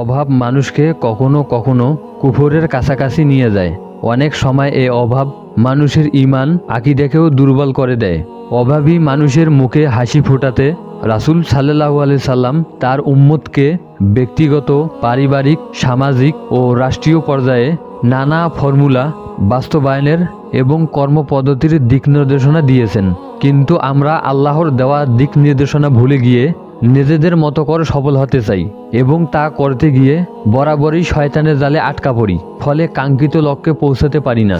অভাব মানুষকে কখনো কখনো কুফরের কাছাকাছি নিয়ে যায়। অনেক সময় এই অভাব মানুষের ইমান আকিদাকেও দুর্বল করে দেয়। অভাবী মানুষের মুখে হাসি ফোটাতে রাসূল সাল্লাহু আলি সাল্লাম তার উম্মতকে ব্যক্তিগত, পারিবারিক, সামাজিক ও রাষ্ট্রীয় পর্যায়ে নানা ফর্মুলা বাস্তবায়নের এবং কর্মপদ্ধতির দিক নির্দেশনা দিয়েছেন। কিন্তু আমরা আল্লাহর দেওয়া দিক নির্দেশনা ভুলে গিয়ে নিজেদের মতো করে সফল হতে চাই এবং তা করতে গিয়ে বরাবরই শয়তানের জালে আটকা পড়ি, ফলে কাঙ্ক্ষিত লক্ষ্যে পৌঁছাতে পারি না।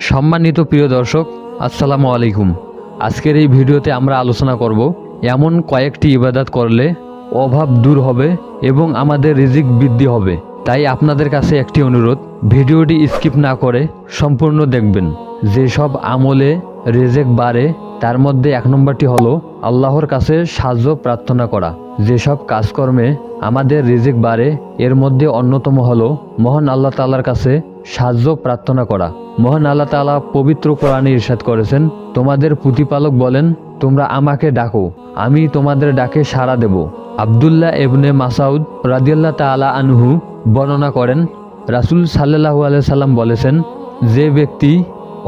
সম্মানিত প্রিয় দর্শক, আসসালামু আলাইকুম। আজকের এই ভিডিওতে আমরা আলোচনা করব, এমন কয়েকটি ইবাদত করলে অভাব দূর হবে এবং আমাদের রিজিক বৃদ্ধি হবে। তাই আপনাদের কাছে একটি অনুরোধ, ভিডিওটি স্কিপ না করে সম্পূর্ণ দেখবেন। যেসব আমলে রেজেক বাড়ে তার মধ্যে এক নম্বরটি হলো আল্লাহর কাছে সাহায্য প্রার্থনা করা। যেসব কাজকর্মে আমাদের রিজিক বাড়ে, এর মধ্যে অন্যতম হলো মহান আল্লাহ তাআলার কাছে সাহায্য প্রার্থনা করা। মহান আল্লাহ তাআলা পবিত্র কোরআনে ইরশাদ করেছেন, তোমাদের প্রতিপালক বলেন, তোমরা আমাকে ডাকো, আমি তোমাদের ডাকে সাড়া দেব। আবদুল্লাহ এবনে মাসাউদ রাদিয়াল্লাহ তাআলা আনহু বর্ণনা করেন, রাসূল সাল্লাল্লাহু আলাইহি সাল্লাম বলেছেন, যে ব্যক্তি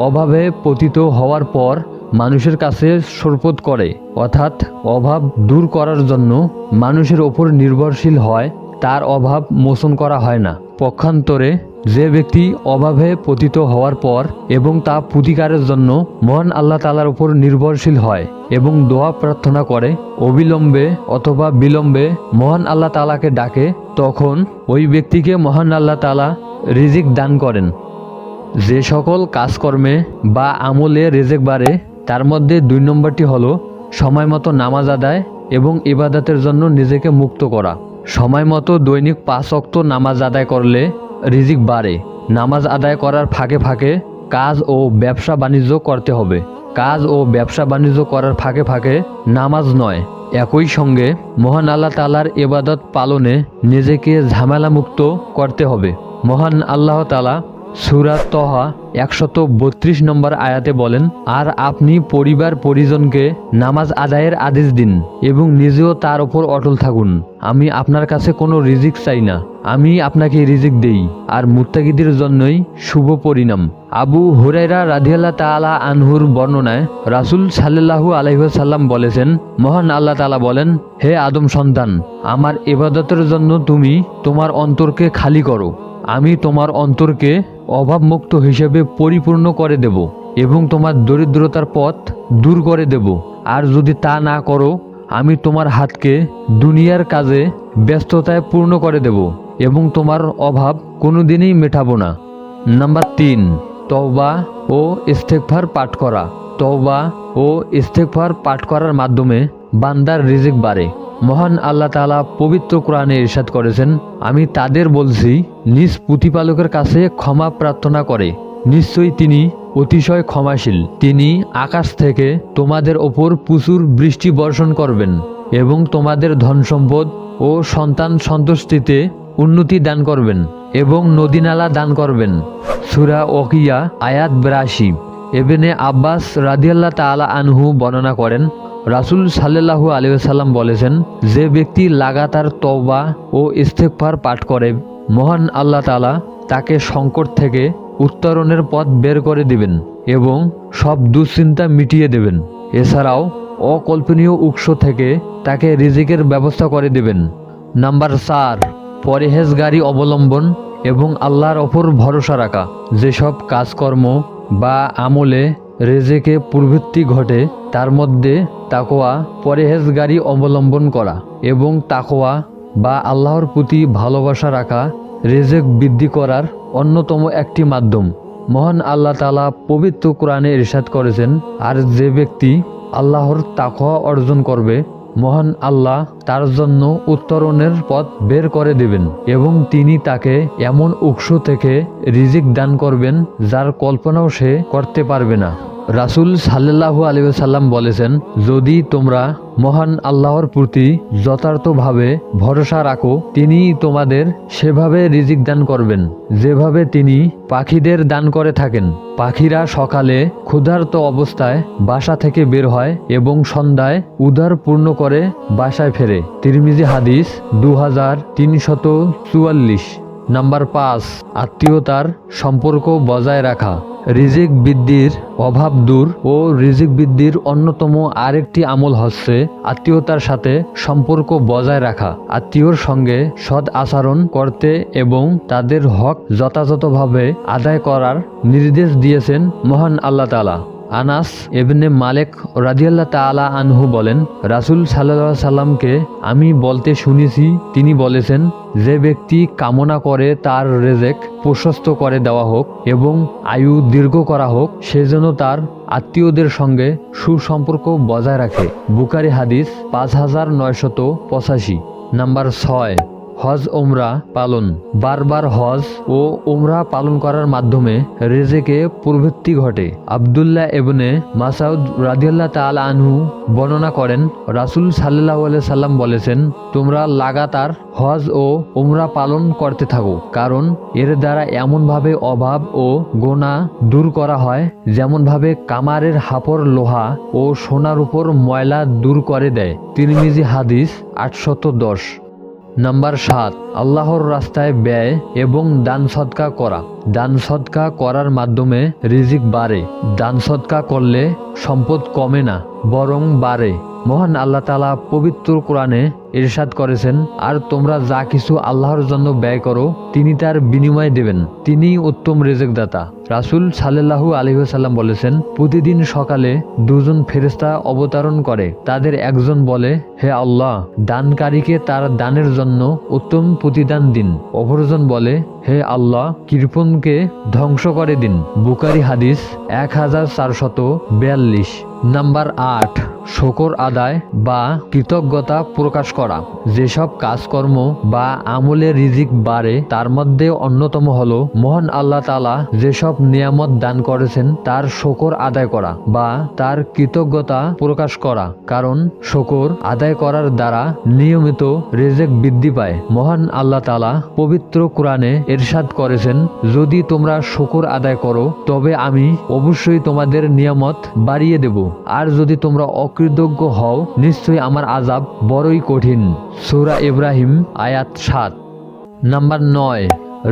অভাবে পতিত হওয়ার পর মানুষের কাছে সরপত করে, অর্থাৎ অভাব দূর করার জন্য মানুষের ওপর নির্ভরশীল হয়, তার অভাব মোচন করা হয় না। পক্ষান্তরে যে ব্যক্তি অভাবে পতিত হওয়ার পর এবং তা প্রতিকারের জন্য মহান আল্লাহ তালার উপর নির্ভরশীল হয় এবং দোয়া প্রার্থনা করে, অবিলম্বে অথবা বিলম্বে মহান আল্লাহ তালাকে ডাকে, তখন ওই ব্যক্তিকে মহান আল্লাহ তালা রিজিক দান করেন। যে সকল কাজকর্মে বা আমলে রেজেক বাড়ে তার মধ্যে দুই নম্বরটি হলো সময় মতো নামাজ আদায় এবং ইবাদতের জন্য নিজেকে মুক্ত করা। সময় মতো দৈনিক পাঁচ অক্ত নামাজ আদায় করলে রিজিক বাড়ে। নামাজ আদায় করার ফাঁকে ফাঁকে কাজ ও ব্যবসা বাণিজ্য করতে হবে। কাজ ও ব্যবসা বাণিজ্য করার ফাঁকে ফাঁকে নামাজ নয়। একই সঙ্গে মহান আল্লাহ তালার এবাদত পালনে নিজেকে ঝামেলামুক্ত করতে হবে। মহান আল্লাহ তালা সুরাত তহা একশত বত্রিশ নম্বর আয়াতে বলেন, আর আপনি পরিবার পরিজনকে নামাজ আদায়ের আদেশ দিন এবং নিজেও তার ওপর অটল থাকুন। আমি আপনার কাছে কোনো রিজিক চাই না। আমি আপনাকে রিজিক দেই। আর মুত্তাকিদের জন্যই শুভ পরিণাম। আবু হুরাইরা রাধিয়াল্লাহ তাআলা আনহুর বর্ণনায় রাসূল সাল্লাল্লাহু আলাইহি সাল্লাম বলেছেন, মহান আল্লাহ তাআলা বলেন, হে আদম সন্তান, আমার ইবাদতের জন্য তুমি তোমার অন্তরকে খালি করো। আমি তোমার অন্তরকে অভাবমুক্ত হিসেবে পরিপূর্ণ করে দেব এবং তোমার দরিদ্রতার পথ দূর করে দেব। আর যদি তা না করো, আমি তোমার হাতকে দুনিয়ার কাজে ব্যস্ততায় পূর্ণ করে দেব এবং তোমার অভাব কোনোদিনই মেটাবো না। নাম্বার তিন, তওবা ও ইস্তেকফার পাঠ করা। তওবা ও ইস্তেকফার পাঠ করার মাধ্যমে বান্দার রিজিক বাড়ে। মহান আল্লাহ তাআলা পবিত্র কোরআনে ইরশাদ করেছেন, আমি তাদের বলছি, নিজ প্রতিপালকের কাছে ক্ষমা প্রার্থনা করে। নিশ্চয়ই তিনি অতিশয় ক্ষমাশীল। তিনি আকাশ থেকে তোমাদের ওপর প্রচুর বৃষ্টি বর্ষণ করবেন এবং তোমাদের ধন সম্পদ ও সন্তান সন্তুষ্টিতে উন্নতি দান করবেন এবং নদীনালা দান করবেন। সুরা ওকিয়া, আয়াত বিরাশি। এবেনে আব্বাস রাদিয়াল্লাহ তাআলা আনহু বর্ণনা করেন রাসূল সাল্লাল্লাহু আলাইহি সাল্লাম বলেছেন, যে ব্যক্তি লাগাতার তওবা ও ইস্তেগফার পাঠ করে, মহান আল্লাহ তালা তাকে সংকট থেকে উত্তরণের পথ বের করে দিবেন এবং সব দুশ্চিন্তা মিটিয়ে দেবেন। এছাড়াও অকল্পনীয় উৎস থেকে তাকে রিজিকের ব্যবস্থা করে দেবেন। নাম্বার চার, পরেহেজগারি অবলম্বন এবং আল্লাহর ওপর ভরসা রাখা। যেসব কাজকর্ম বা আমলে রেজেকে প্রবৃত্তি ঘটে, তার মধ্যে তাকোয়া পরেহেজগারি অবলম্বন করা এবং তাকোয়া বা আল্লাহর প্রতি ভালোবাসা রাখা, রেজেক বৃদ্ধি করার অন্যতম একটি মাধ্যম। মহান আল্লাহ তালা পবিত্র কোরআনে ইরশাদ করেছেন, আর যে ব্যক্তি আল্লাহর তাকোয়া অর্জন করবে, মহান আল্লাহ তার জন্য উত্তরণের পথ বের করে দেবেন এবং তিনি তাকে এমন উৎস থেকে রিজিক দান করবেন যার কল্পনাও সে করতে পারবে না। রাসূল সাল্লাল্লাহু আলাইহি সাল্লাম বলেছেন, যদি তোমরা মহান আল্লাহর প্রতি যথার্থভাবে ভরসা রাখো, তিনি তোমাদের সেভাবে রিজিক দান করবেন। যেভাবে তিনি পাখিদের দান করে থাকেন। পাখিরা সকালে ক্ষুধার্ত অবস্থায় বাসা থেকে বের হয় এবং সন্ধ্যায় উদার পূর্ণ করে বাসায় ফেরে। তিরমিজি হাদিস দু হাজার তিনশত চুয়াল্লিশ। নাম্বার পাঁচ, আত্মীয়তার সম্পর্ক বজায় রাখা। রিজিক বৃদ্ধির অভাব দূর ও রিজিক বৃদ্ধির অন্যতম আরেকটি আমল হচ্ছে আত্মীয়তার সাথে সম্পর্ক বজায় রাখা। আত্মীয়র সঙ্গে সৎ আচরণ করতে এবং তাদের হক যথাযথভাবে আদায় করার নির্দেশ দিয়েছেন মহান আল্লাহ তালা আনাস এবনে মালেক রাজিয়াল্লাহ তালা আনহু বলেন, রাসুল সাল্লাহ সাল্লামকে আমি বলতে শুনেছি, তিনি বলেছেন, যে ব্যক্তি কামনা করে তার রেজেক প্রশস্ত করে দেওয়া হোক এবং আয়ু দীর্ঘ করা হোক, সে যেন তার আত্মীয়দের সঙ্গে সুসম্পর্ক বজায় রাখে। বুকারি হাদিস পাঁচ হাজার নয়শত পঁচাশি, নাম্বার ছয়। হজ ওমরা পালন। বারবার হজ ও ওমরা পালন করার মাধ্যমে রেজেকে প্রবৃত্তি ঘটে। আবদুল্লাহ এবনে মাসাউদ রাদিয়াল্লাহ তাআলা আনহু বর্ণনা করেন, রাসূল আলাইহি সাল্লাম বলেছেন, তোমরা লাগাতার হজ ও ওমরা পালন করতে থাকো, কারণ এর দ্বারা এমনভাবে অভাব ও গোনা দূর করা হয়, যেমনভাবে কামারের হাপর লোহা ও সোনার উপর ময়লা দূর করে দেয়। তিরমিজি হাদিস আটশত দশ। নাম্বার সাত, আল্লাহর রাস্তায় ব্যয় এবং দান সৎকা করা। দান সৎকা করার মাধ্যমে রিজিক বাড়ে। দান সৎকা করলে সম্পদ কমে না, বরং বাড়ে। মহান আল্লাহ তালা পবিত্র কোরআনে ইরশাদ করেছেন, আর তোমরা যা কিছু আল্লাহর জন্য ব্যয় করো, তিনি তার বিনিময় দেবেন। তিনি উত্তম রেজেক দাতা রাসুল সাল্লাহু আলহিহাল্লাম বলেছেন, প্রতিদিন সকালে দুজন ফেরেস্তা অবতরণ করে। তাদের একজন বলে, হে আল্লাহ, দানকারীকে তার দানের জন্য উত্তম প্রতিদান দিন অপরজন বলে, হে আল্লাহ, কৃপণকে ধ্বংস করে দিন বুকারি হাদিস এক হাজার চারশত বিয়াল্লিশ। নাম্বার আট, শকর আদায় বা কৃতজ্ঞতা প্রকাশ করা। যেসব কাজকর্ম বা আমলে রিজিক বাড়ে, তার মধ্যে অন্যতম হলো মহান আল্লাহ তালা যেসব নিয়ামত দান করেছেন, তার শকর আদায় করা বা তার কৃতজ্ঞতা প্রকাশ করা। কারণ শকর আদায় করার দ্বারা নিয়মিত রেজেক বৃদ্ধি পায়। মহান আল্লাহ তালা পবিত্র কোরআনে এরশাদ করেছেন, যদি তোমরা শকর আদায় করো, তবে আমি অবশ্যই তোমাদের নিয়ামত বাড়িয়ে দেব। আর যদি তোমরা অকৃতজ্ঞ হও, নিশ্চয়ই আমার আজাব বড়ই কঠিন। সূরা ইব্রাহিম, আয়াত সাত। নাম্বার নয়,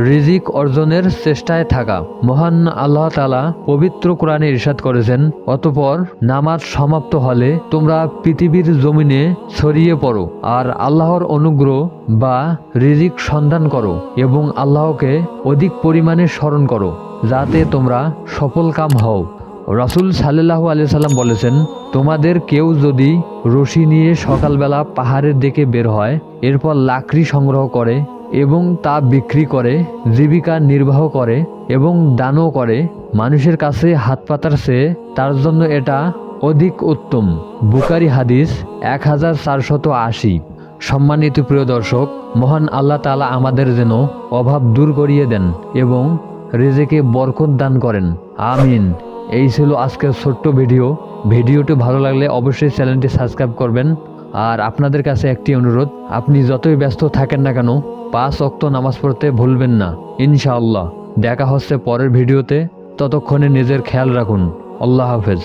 রিজিক অর্জনের চেষ্টায় থাকা। মহান আল্লাহ তালা পবিত্র কোরআনে ইরশাদ করেছেন, অতপর নামাজ সমাপ্ত হলে তোমরা পৃথিবীর জমিনে ছড়িয়ে পড়ো আর আল্লাহর অনুগ্রহ বা রিজিক সন্ধান করো এবং আল্লাহকে অধিক পরিমাণে স্মরণ করো, যাতে তোমরা সফল কাম হও। রাসুল সাল্লাহু আলি সাল্লাম বলেছেন, তোমাদের কেউ যদি রশি নিয়ে সকালবেলা পাহাড়ের দিকে বের হয়, এরপর লাকড়ি সংগ্রহ করে এবং তা বিক্রি করে, জীবিকা নির্বাহ করে এবং দানও করে, মানুষের কাছে হাত পাতার চেয়ে তার জন্য এটা অধিক উত্তম। বুকারি হাদিস এক হাজার চারশত আশি। সম্মানিত প্রিয় দর্শক, মহান আল্লাহ তালা আমাদের যেন অভাব দূর করিয়ে দেন এবং রেজেকে বরকত দান করেন। আমিন। এই ছিল আজকের ছোট্ট ভিডিও। ভিডিওটি ভালো লাগলে অবশ্যই চ্যানেলটি সাবস্ক্রাইব করবেন। আর আপনাদের কাছে একটি অনুরোধ, আপনি যতই ব্যস্ত থাকেন না কেন, পাঁচ অক্ত নামাজ পড়তে ভুলবেন না। ইনশাআল্লাহ। দেখা হচ্ছে পরের ভিডিওতে। ততক্ষণে নিজের খেয়াল রাখুন। আল্লাহ হাফেজ।